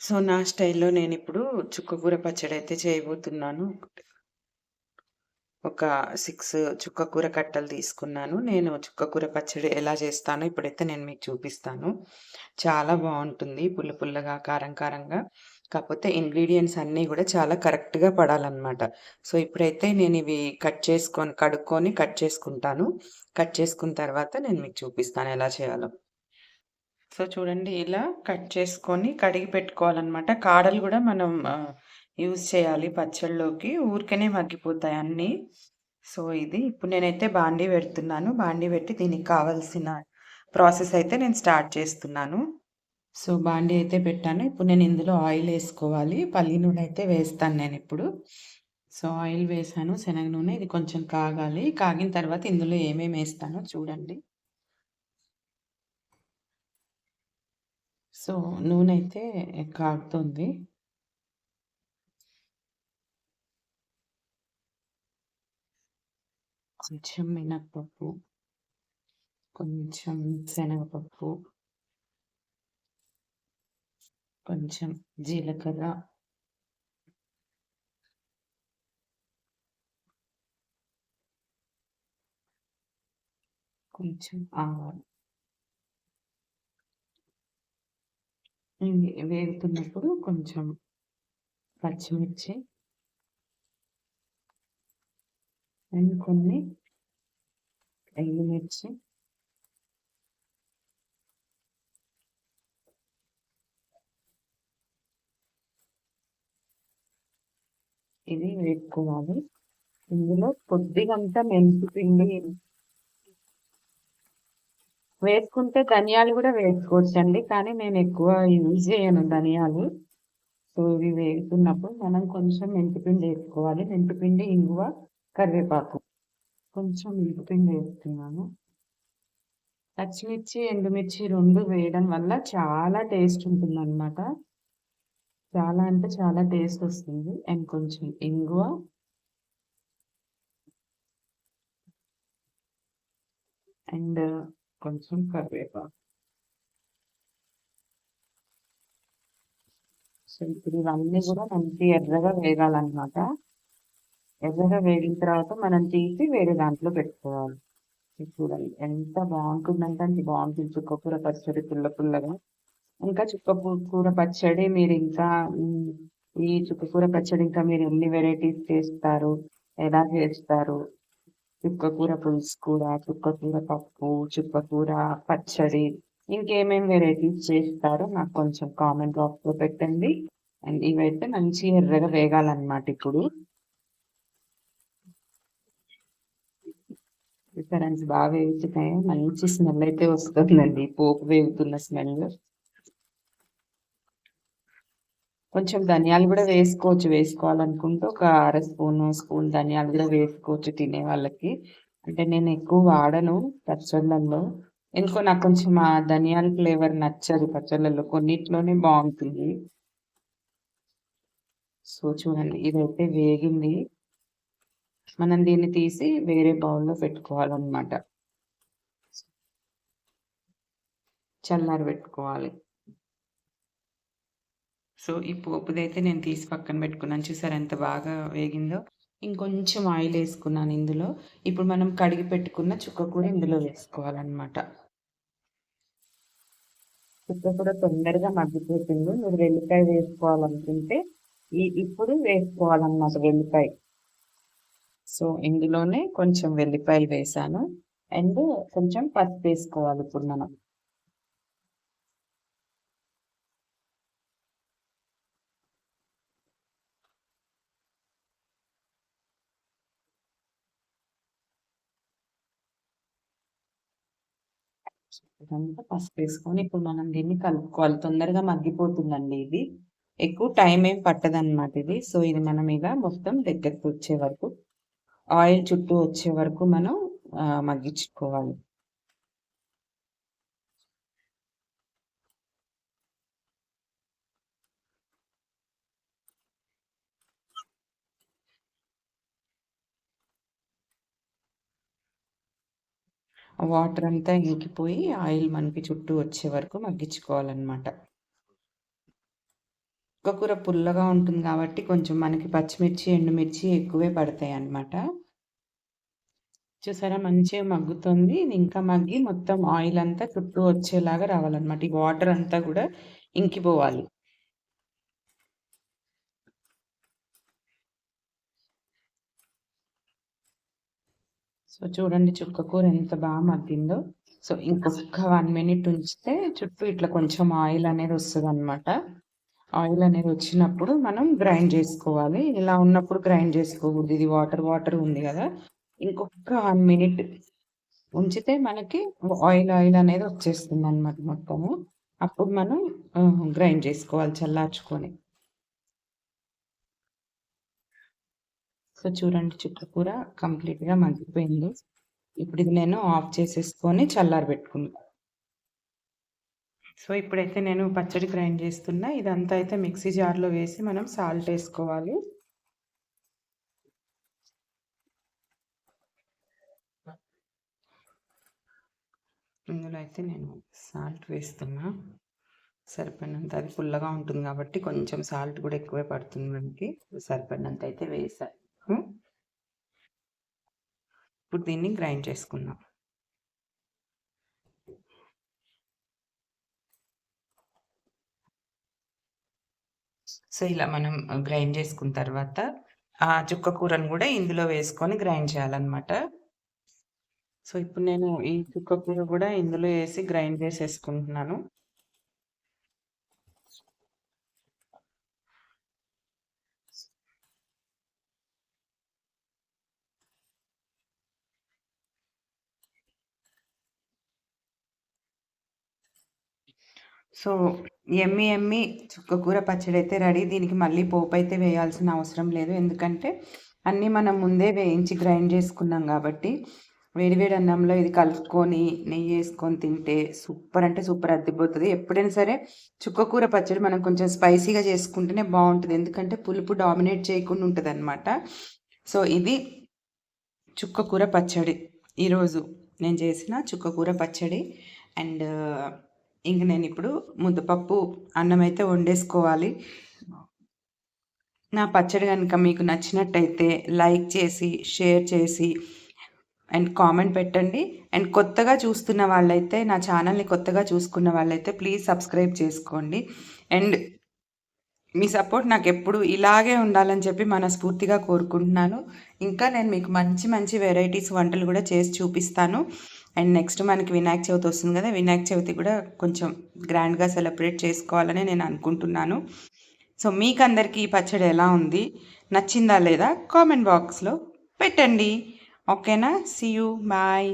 So, నా స్టైల్‌లో నేను ఇప్పుడు చుక్కకూర పచ్చడి అయితే చేయబోతున్నాను. ఒక సిక్స్ చుక్కకూర కట్టలు తీసుకున్నాను. నేను చుక్కకూర పచ్చడి ఎలా చేస్తానో ఇప్పుడైతే నేను మీకు చూపిస్తాను. చాలా బాగుంటుంది పుల్ల పుల్లగా, కారం కారంగా. కాకపోతే ఇంగ్రీడియంట్స్ అన్నీ కూడా చాలా కరెక్ట్‌గా పడాలన్నమాట సో, ఇప్పుడైతే నేను ఇవి కట్ చేసుకొని, కడుక్కొని కట్ చేసుకుంటాను. కట్ చేసుకున్న తర్వాత నేను మీకు చూపిస్తాను ఎలా చేయాలో. సో, చూడండి ఇలా కట్ చేసుకొని కడిగి పెట్టుకోవాలన్నమాట కాడలు కూడా మనం యూజ్ చేయాలి పచ్చళ్ళలోకి ఊరికనే మగ్గిపోతాయి అన్నీ. సో, ఇది ఇప్పుడు నేనైతే బాండీ పెడుతున్నాను. బాండీ పెట్టి దీనికి కావాల్సిన ప్రాసెస్ అయితే నేను స్టార్ట్ చేస్తున్నాను. సో, బాండీ అయితే పెట్టాను. ఇప్పుడు నేను ఇందులో ఆయిల్ వేసుకోవాలి పల్లి నూనె అయితే వేస్తాను నేను ఇప్పుడు సో, ఆయిల్ వేసాను. శనగ నూనె ఇది కొంచెం కాగాలి. కాగిన తర్వాత ఇందులో ఏమేమి వేస్తానో చూడండి. సో, నూనె అయితే కాగుతుంది. కొంచెం మినప్పప్పు కొంచెం శనగపప్పు. కొంచెం జీలకర్ర. కొంచెం ఆవాలు. వేగుతున్నప్పుడు కొంచెం పచ్చిమిర్చి. అండ్ కొన్ని ఎండుమిర్చి. ఇది వేసుకోవాలి ఇందులో కొద్దిగంత మెంతిపిండి వేసుకుంటే ధనియాలు కూడా వేసుకోవచ్చండి. కానీ నేను ఎక్కువ యూజ్ చేయను ధనియాలు. సో, ఇవి వేగుతున్నప్పుడు మనం కొంచెం మెంతిపిండి వేసుకోవాలి మెంతిపిండి, ఇంగువ, కరివేపాకు. కొంచెం మెంతిపిండి వేస్తున్నాను పచ్చిమిర్చి, ఎండుమిర్చి రెండు వేయడం వల్ల చాలా టేస్ట్ ఉంటుంది అనమాట చాలా అంటే చాలా టేస్ట్ వస్తుంది అండ్ కొంచెం ఇంగువ. అండ్ కొంచెం కరివేపాకు. సో, ఇప్పుడు ఇవన్నీ కూడా మంచి ఎర్రగా వేగాలనమాట. ఎర్రగా వేగిన తర్వాత మనం తీసి వేరే దాంట్లో పెట్టుకోవాలి. చూడండి ఎంత బాగుంటుందంటే అంత బాగుంటుంది చుక్కకూర పచ్చడి పుల్ల పుల్లగా. ఇంకా చుక్కకూర కూర పచ్చడి మీరు ఇంకా ఈ చుక్కకూర పచ్చడి ఇంకా మీరు ఎన్ని వెరైటీస్ చేస్తారు? ఎలా చేస్తారు? చుక్కకూర పులుసు కూర, చుక్కకూర పప్పు, చుక్కకూర పచ్చడి ఇంకేమేం వెరైటీస్ చేస్తారో నాకు కొంచెం కామెంట్ బాక్స్‌లో పెట్టండి. అండ్ ఇవైతే మంచి ఎర్రగా వేగాలన్నమాట ఇప్పుడు. డిఫరెన్స్ బాగా వేగుతున్నాయి. మంచి స్మెల్ అయితే వస్తుందండి. పోపు వేగుతున్న స్మెల్. కొంచెం ధనియాలు కూడా వేసుకోవచ్చు. వేసుకోవాలనుకుంటే ఒక అర స్పూను, స్పూన్ ధనియాలు కూడా వేసుకోవచ్చు తినే వాళ్ళకి. అంటే నేను ఎక్కువ వాడను పచ్చళ్ళల్లో. ఎందుకో నాకు కొంచెం ఆ ధనియాల ఫ్లేవర్ నచ్చదు పచ్చళ్ళల్లో. కొన్నిట్లోనే బాగుంటుంది సో, చూడండి ఇదైతే వేగింది. మనం దీన్ని తీసి వేరే బౌల్‌లో పెట్టుకోవాలన్నమాట చల్లారి పెట్టుకోవాలి సో, ఈ పోపుదైతే నేను తీసి పక్కన పెట్టుకున్నాను. చూసారు ఎంత బాగా వేగిందో? ఇంకొంచెం ఆయిల్ వేసుకున్నాను ఇందులో. ఇప్పుడు మనం కడిగి పెట్టుకున్న కూడా ఇందులో వేసుకోవాలన్నమాట చుక్క కూడా తొందరగా మగ్గిపోతుంది. మీరు వెల్లిపాయ వేసుకోవాలనుకుంటే ఈ ఇప్పుడు వేసుకోవాలన్నమాట వెల్లిపాయ. సో, ఇందులోనే కొంచెం వెల్లిపాయలు వేసాను అండ్ కొంచెం పసుపు వేసుకోవాలి ఇప్పుడు మనం. ఇదంతా పసుపేసుకొని ఇప్పుడు మనం దీన్ని కలుపుకోవాలి. తొందరగా మగ్గిపోతుందండి ఇది. ఎక్కువ టైం ఏం పట్టదన్నమాట ఇది. సో, ఇది మనం ఇక మొత్తం దగ్గరకు వచ్చే వరకు ఆయిల్ చుట్టూ వచ్చే వరకు మనం మగ్గించుకోవాలి. వాటర్ అంతా ఇంకిపోయి ఆయిల్ మనకి చుట్టూ వచ్చే వరకు మగ్గించుకోవాలన్నమాట. కూర పుల్లగా ఉంటుంది కాబట్టి కొంచెం మనకి పచ్చిమిర్చి ఎండుమిర్చి ఎక్కువే పడతాయి అన్నమాట చూసారా మంచిగా మగ్గుతుంది. ఇది ఇంకా మగ్గి మొత్తం ఆయిల్ అంతా చుట్టూ వచ్చేలాగా రావాలన్నమాట. ఈ వాటర్ అంతా కూడా ఇంకిపోవాలి. సో చూడండి చుక్క కూర ఎంత బాగా మగ్గిందో. సో ఇంకొక వన్ మినిట్ ఉంచితే చుట్టూ ఇట్లా కొంచెం ఆయిల్ అనేది వస్తుంది అనమాట ఆయిల్ అనేది వచ్చినప్పుడు మనం గ్రైండ్ చేసుకోవాలి. ఇలా ఉన్నప్పుడు గ్రైండ్ చేసుకోకూడదు. ఇది వాటర్ వాటర్ ఉంది కదా. ఇంకొక వన్ మినిట్ ఉంచితే మనకి ఆయిల్ ఆయిల్ అనేది వచ్చేస్తుంది అనమాట మొత్తము. అప్పుడు మనం గ్రైండ్ చేసుకోవాలి చల్లార్చుకొని. సో చూడండి చుక్కకూర కంప్లీట్గా మగ్గిపోయింది. ఇప్పుడు ఇది నేను ఆఫ్ చేసేసుకొని చల్లారి పెట్టుకున్నాను సో ఇప్పుడైతే నేను పచ్చడి గ్రైండ్ చేస్తున్నా. ఇదంతా అయితే మిక్సీ జార్లో వేసి మనం సాల్ట్ వేసుకోవాలి. ఇందులో అయితే నేను సాల్ట్ వేస్తున్నా. సరిపడినంత అది పుల్లగా ఉంటుంది కాబట్టి కొంచెం సాల్ట్ కూడా ఎక్కువే పడుతుంది మనకి. సరిపడినంత అయితే వేసాను ఇప్పుడు దీన్ని గ్రైండ్ చేసుకుందాం. సో ఇలా మనం గ్రైండ్ చేసుకున్న తర్వాత ఆ చుక్క కూరను కూడా ఇందులో వేసుకొని గ్రైండ్ చేయాలన్నమాట. సో ఇప్పుడు నేను ఈ చుక్క కూర కూడా ఇందులో వేసి గ్రైండ్ చేసేసుకుంటున్నాను. సో ఎమ్మి ఎమ్మి చుక్కకూర పచ్చడి అయితే రెడీ. దీనికి మళ్ళీ పోపు అయితే వేయాల్సిన అవసరం లేదు. ఎందుకంటే అన్నీ మనం ముందే వేయించి గ్రైండ్ చేసుకున్నాం కాబట్టి వేడివేడి అన్నంలో ఇది కలుపుకొని నెయ్యి వేసుకొని తింటే సూపర్ అంటే సూపర్ అద్దిపోతుంది. ఎప్పుడైనా సరే చుక్కకూర పచ్చడి మనం కొంచెం స్పైసీగా చేసుకుంటేనే బాగుంటుంది. ఎందుకంటే పులుపు డామినేట్ చేయకుండా ఉంటుంది అనమాట సో ఇది చుక్కకూర పచ్చడి. ఈరోజు నేను చేసిన చుక్కకూర పచ్చడి అండ్ ఇంక నేను ఇప్పుడు ముద్దపప్పు అన్నం అయితే వండేసుకోవాలి. నా పచ్చడి కనుక మీకు నచ్చినట్టయితే లైక్ చేసి షేర్ చేసి అండ్ కామెంట్ పెట్టండి. అండ్ కొత్తగా చూస్తున్న వాళ్ళైతే నా ఛానల్ని కొత్తగా చూసుకున్న వాళ్ళైతే ప్లీజ్ సబ్స్క్రైబ్ చేసుకోండి. అండ్ మీ సపోర్ట్ నాకు ఎప్పుడు ఇలాగే ఉండాలని చెప్పి మనస్ఫూర్తిగా కోరుకుంటున్నాను. ఇంకా నేను మీకు మంచి మంచి వెరైటీస్ వంటలు కూడా చేసి చూపిస్తాను. అండ్ నెక్స్ట్ మనకి వినాయక చవితి వస్తుంది కదా వినాయక చవితి కూడా కొంచెం గ్రాండ్గా సెలబ్రేట్ చేసుకోవాలని నేను అనుకుంటున్నాను. సో మీకు అందరికీ ఈ పచ్చడి ఎలా ఉంది నచ్చిందా లేదా కామెంట్ బాక్స్లో పెట్టండి. ఓకేనా? See you bye